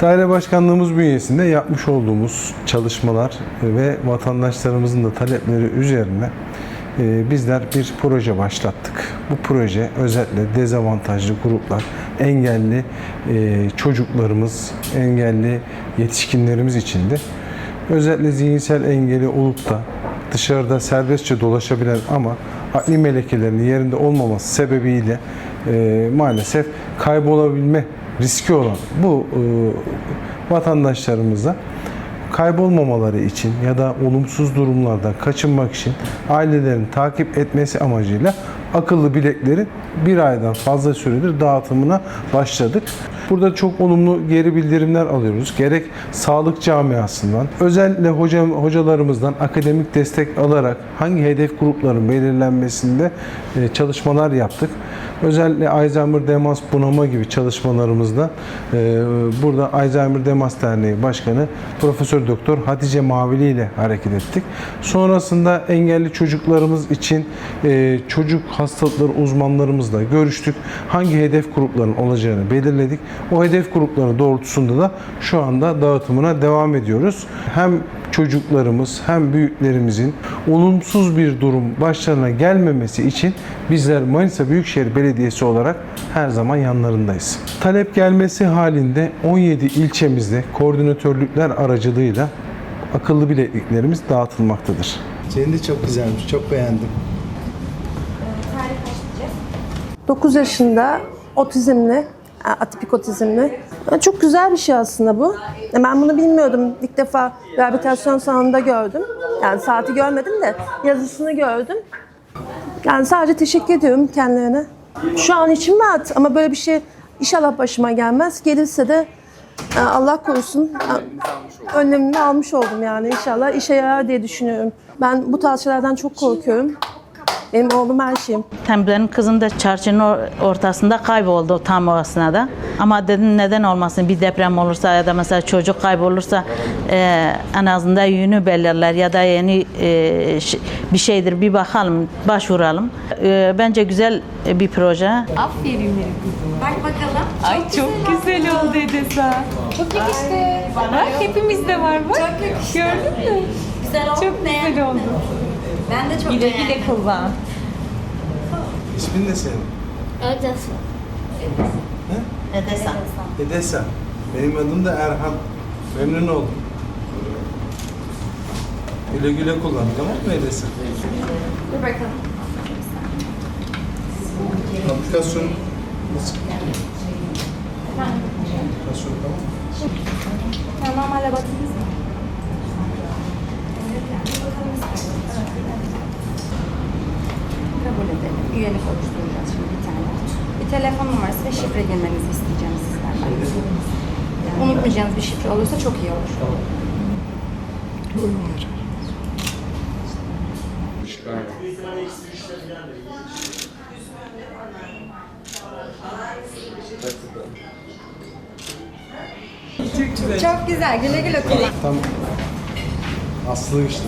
Daire başkanlığımız bünyesinde yapmış olduğumuz çalışmalar ve vatandaşlarımızın da talepleri üzerine e, bizler bir proje başlattık. Bu proje özellikle dezavantajlı gruplar, engelli e, çocuklarımız, engelli yetişkinlerimiz içindi. Özellikle zihinsel engeli olup da dışarıda serbestçe dolaşabilen ama akli melekelerinin yerinde olmaması sebebiyle e, maalesef kaybolabilme riski olan bu e, vatandaşlarımıza kaybolmamaları için ya da olumsuz durumlardan kaçınmak için ailelerin takip etmesi amacıyla akıllı bileklerin bir aydan fazla süredir dağıtımına başladık. Burada çok olumlu geri bildirimler alıyoruz. Gerek sağlık camiasından, özellikle hocam, hocalarımızdan akademik destek alarak hangi hedef grupların belirlenmesinde e, çalışmalar yaptık. Özellikle Alzheimer demans bunama gibi çalışmalarımızda e, burada Alzheimer Demans Derneği Başkanı Profesör Doktor Hatice Mavili ile hareket ettik. Sonrasında engelli çocuklarımız için e, çocuk hastalıkları uzmanlarımızla görüştük. Hangi hedef grupların olacağını belirledik. O hedef grupları doğrultusunda da şu anda dağıtımına devam ediyoruz. Hem çocuklarımız hem büyüklerimizin olumsuz bir durum başlarına gelmemesi için bizler Manisa Büyükşehir Belediyesi olarak her zaman yanlarındayız. Talep gelmesi halinde 17 ilçemizde koordinatörlükler aracılığıyla akıllı bilekliklerimiz dağıtılmaktadır. Senin de çok güzelmiş. Çok beğendim. 9 yaşında otizmli, atipik otizmli. Çok güzel bir şey aslında bu. Ben bunu bilmiyordum. İlk defa rehabilitasyon salonunda gördüm. Yani saati görmedim de yazısını gördüm. Yani sadece teşekkür ediyorum kendilerine. Şu an içim rahat ama böyle bir şey inşallah başıma gelmez. Gelirse de e, Allah korusun e, önlemini almış oldum yani inşallah işe yarar diye düşünüyorum. Ben bu tarz şeylerden çok korkuyorum. Benim oğlum her şeyim. Hem benim kızım da çarşının or- ortasında kayboldu tam o esnada. Ama dedim neden olmasın bir deprem olursa ya da mesela çocuk kaybolursa e, en azından yönü belirler ya da yeni e, bir şeydir bir bakalım başvuralım. E, bence güzel bir proje. Aferin benim kızıma. Bak bakalım. Ay çok güzel oldu Edesa. Çok yakıştı. Bak hepimizde var bak. Çok yakıştı. Gördün mü? Güzel oldu. Çok güzel oldu. Ben de çok Güle beğendim. güle kullan. İsmin ne senin? Ödesin. Edesa. Edesa. Benim adım da Erhan. Memnun oldum. Güle güle kullan tamam mı Edesa? Dur bakalım. Aplikasyon nasıl? Aplikasyon tamam mı? Ya normalde bakayım. Üyelik oluşturacağız şimdi bir tane. Bir telefon numarası ve şifre girmenizi isteyeceğim sizden. Yani unutmayacağınız bir şifre olursa çok iyi olur. Çok güzel. Güle güle kullan. Tam Aslı işte.